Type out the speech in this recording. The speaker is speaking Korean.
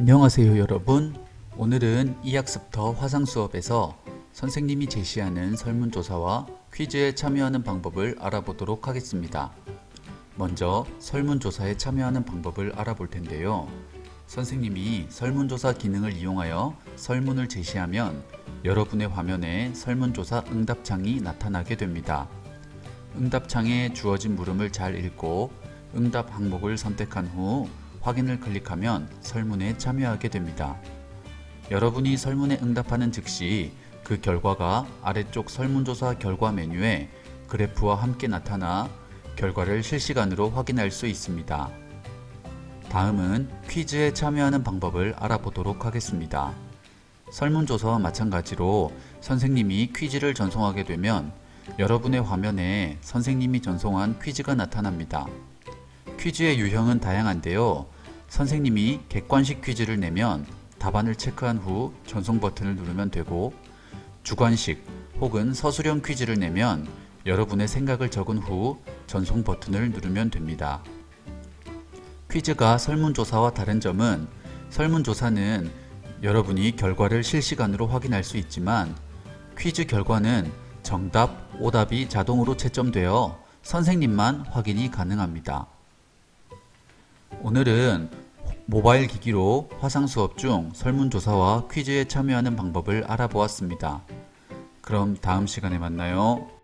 안녕하세요 여러분. 오늘은 이학습터 화상 수업에서 선생님이 제시하는 설문조사와 퀴즈에 참여하는 방법을 알아보도록 하겠습니다. 먼저 설문조사에 참여하는 방법을 알아볼 텐데요. 선생님이 설문조사 기능을 이용하여 설문을 제시하면 여러분의 화면에 설문조사 응답창이 나타나게 됩니다. 응답창에 주어진 물음을 잘 읽고 응답 항목을 선택한 후 확인을 클릭하면 설문에 참여하게 됩니다. 여러분이 설문에 응답하는 즉시 그 결과가 아래쪽 설문조사 결과 메뉴에 그래프와 함께 나타나 결과를 실시간으로 확인할 수 있습니다. 다음은 퀴즈에 참여하는 방법을 알아보도록 하겠습니다. 설문조사와 마찬가지로 선생님이 퀴즈를 전송하게 되면 여러분의 화면에 선생님이 전송한 퀴즈가 나타납니다. 퀴즈의 유형은 다양한데요. 선생님이 객관식 퀴즈를 내면 답안을 체크한 후 전송 버튼을 누르면 되고 주관식 혹은 서술형 퀴즈를 내면 여러분의 생각을 적은 후 전송 버튼을 누르면 됩니다. 퀴즈가 설문조사와 다른 점은 설문조사는 여러분이 결과를 실시간으로 확인할 수 있지만 퀴즈 결과는 정답, 오답이 자동으로 채점되어 선생님만 확인이 가능합니다. 오늘은 모바일 기기로 화상 수업 중 설문조사와 퀴즈에 참여하는 방법을 알아보았습니다. 그럼 다음 시간에 만나요.